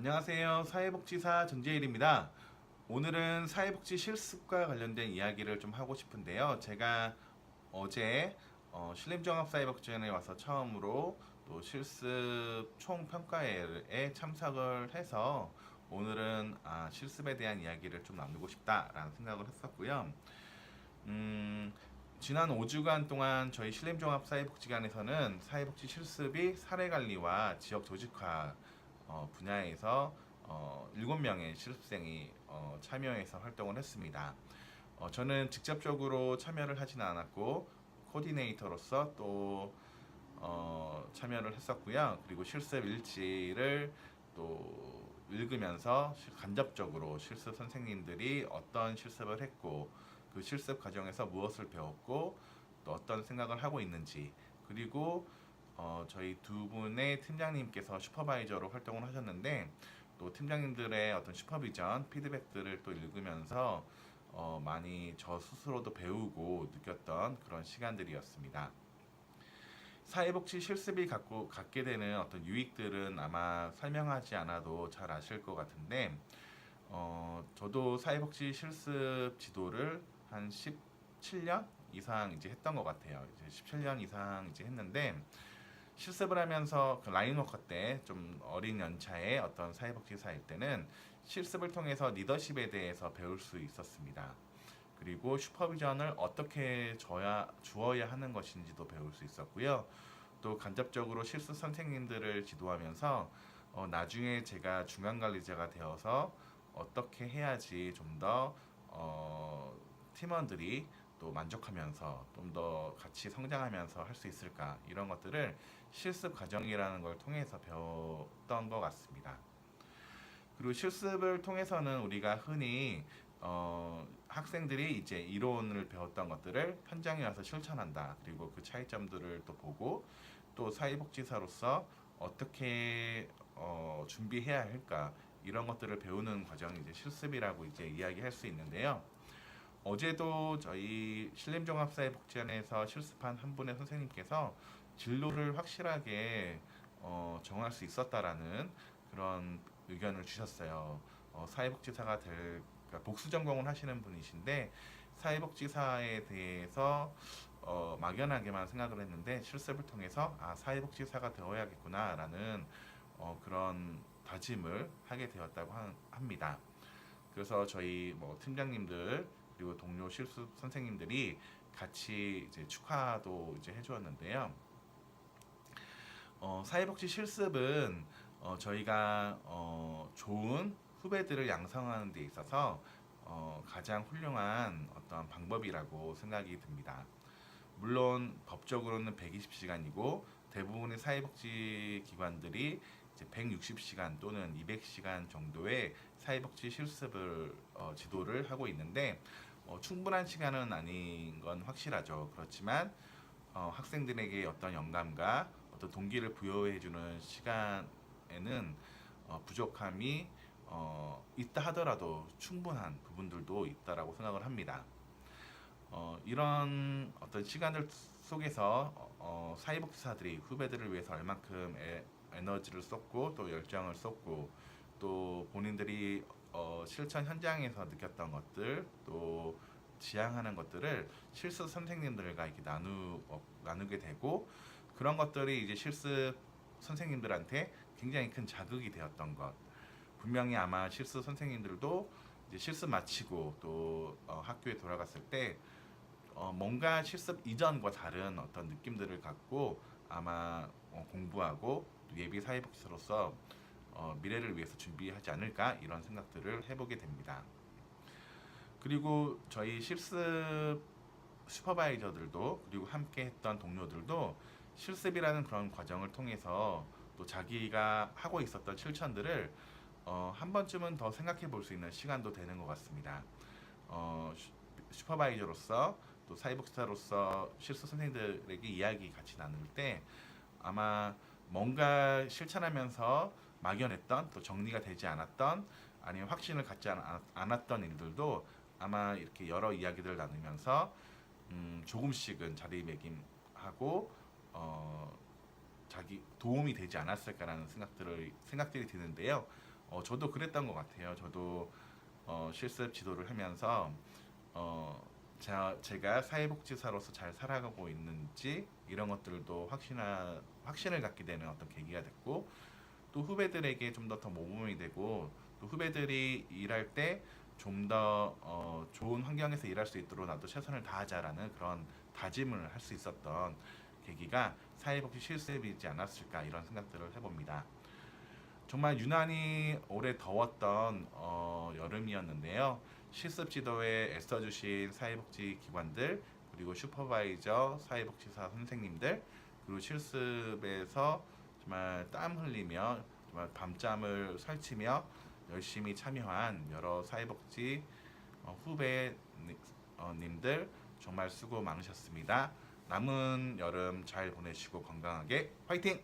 안녕하세요. 사회복지사 전재일입니다. 오늘은 사회복지 실습과 관련된 이야기를 좀 하고 싶은데요. 제가 어제 어, 신림종합사회복지원에 와서 처음으로 또 실습 총평가회에 참석을 해서 오늘은 아, 실습에 대한 이야기를 좀 나누고 싶다라는 생각을 했었고요. 음, 지난 5주간 동안 저희 신림종합사회복지관에서는 사회복지 실습이 사례관리와 지역 조직화 어, 분야에서 어, 7명의 실습생이 어, 참여해서 활동을 했습니다. 어, 저는 직접적으로 참여를 하지는 않았고 코디네이터로서 또 어, 참여를 했었고요. 그리고 실습 일지를 또 읽으면서 시- 간접적으로 실습 선생님들이 어떤 실습을 했고 그 실습 과정에서 무엇을 배웠고 또 어떤 생각을 하고 있는지 그리고 어, 저희 두 분의 팀장님께서 슈퍼바이저로 활동을 하셨는데 또 팀장님들의 어떤 슈퍼비전 피드백들을 또 읽으면서 어, 많이 저 스스로도 배우고 느꼈던 그런 시간들이었습니다. 사회복지 실습이 갖고 갖게 되는 어떤 유익들은 아마 설명하지 않아도 잘 아실 것 같은데 어, 저도 사회복지 실습 지도를 한 17년 이상 이제 했던 것 같아요. 이제 17년 이상 이제 했는데 실습을 하면서 그 라인워커 때 좀 어린 연차의 어떤 사회복지사일 때는 실습을 통해서 리더십에 대해서 배울 수 있었습니다. 그리고 슈퍼비전을 어떻게 줘야 주어야 하는 것인지도 배울 수 있었고요. 또 간접적으로 실습 선생님들을 지도하면서 어, 나중에 제가 중간 관리자가 되어서 어떻게 해야지 좀더 어, 팀원들이 또 만족하면서 좀 더 같이 성장하면서 할 수 있을까 이런 것들을 실습 과정이라는 걸 통해서 배웠던 것 같습니다. 그리고 실습을 통해서는 우리가 흔히 어, 학생들이 이제 이론을 배웠던 것들을 현장에 와서 실천한다. 그리고 그 차이점들을 또 보고 또 사회복지사로서 어떻게 어, 준비해야 할까 이런 것들을 배우는 과정이 이제 실습이라고 이제 이야기할 수 있는데요. 어제도 저희 신림종합사회복지원에서 실습한 한 분의 선생님께서 진로를 확실하게 어, 정할 수 있었다라는 그런 의견을 주셨어요. 어, 사회복지사가 될 그러니까 복수 전공을 하시는 분이신데 사회복지사에 대해서 어, 막연하게만 생각을 했는데 실습을 통해서 아 사회복지사가 되어야겠구나라는 어, 그런 다짐을 하게 되었다고 하- 합니다. 그래서 저희 뭐 팀장님들 그리고 동료 실습 선생님들이 같이 이제 축하도 이제 해주었는데요. 어, 사회복지 실습은 어, 저희가 어, 좋은 후배들을 양성하는 데 있어서 어, 가장 훌륭한 어떤 방법이라고 생각이 듭니다. 물론 법적으로는 120시간이고 대부분의 사회복지 기관들이 이제 160시간 또는 200시간 정도의 사회복지 실습을 어, 지도를 하고 있는데 어, 충분한 시간은 아닌 건 확실하죠. 그렇지만 어, 학생들에게 어떤 영감과 어떤 동기를 부여해주는 시간에는 어, 부족함이 어, 있다 하더라도 충분한 부분들도 있다라고 생각을 합니다. 어, 이런 어떤 시간들 속에서 어, 어, 사회복지사들이 후배들을 위해서 얼만큼 에, 에너지를 쏟고 또 열정을 쏟고 또 본인들이 어, 실천 현장에서 느꼈던 것들 또 지향하는 것들을 실습 선생님들과 이렇게 나누 어, 나누게 되고 그런 것들이 이제 실습 선생님들한테 굉장히 큰 자극이 되었던 것. 분명히 아마 실습 선생님들도 이제 실습 마치고 또 어, 학교에 돌아갔을 때 어, 뭔가 실습 이전과 다른 어떤 느낌들을 갖고 아마 어, 공부하고 또 예비 사회복지사로서 어, 미래를 위해서 준비하지 않을까 이런 생각들을 해보게 됩니다. 그리고 저희 실습 슈퍼바이저들도 그리고 함께 했던 동료들도 실습이라는 그런 과정을 통해서 또 자기가 하고 있었던 실천들을 어, 한 번쯤은 더 생각해 볼 수 있는 시간도 되는 것 같습니다. 어, 슈- 슈퍼바이저로서 또 사회복지사로서 실습 선생님들에게 이야기 같이 나눌 때 아마 뭔가 실천하면서 막연했던 또 정리가 되지 않았던 아니면 확신을 갖지 않- 않았던 일들도 아마 이렇게 여러 이야기들을 나누면서 음, 조금씩은 자리매김하고 어, 자기 도움이 되지 않았을까라는 생각들을 생각들이 드는데요. 어, 저도 그랬던 것 같아요. 저도 어, 실습 지도를 하면서 어, 자, 제가 사회복지사로서 잘 살아가고 있는지 이런 것들도 확신하, 확신을 갖게 되는 어떤 계기가 됐고 또 후배들에게 좀 더 더 모범이 되고 또 후배들이 일할 때 좀더 어, 좋은 환경에서 일할 수 있도록 나도 최선을 다하자라는 그런 다짐을 할 수 있었던 계기가 사회복지 실습이지 않았을까 이런 생각들을 해봅니다. 정말 유난히 올해 더웠던 어, 여름이었는데요. 실습 지도에 애써주신 사회복지 기관들 그리고 슈퍼바이저 사회복지사 선생님들 그리고 실습에서 정말 땀 흘리며 정말 밤잠을 설치며 열심히 참여한 여러 사회복지 어, 후배님들 정말 수고 많으셨습니다. 남은 여름 잘 보내시고 건강하게 화이팅!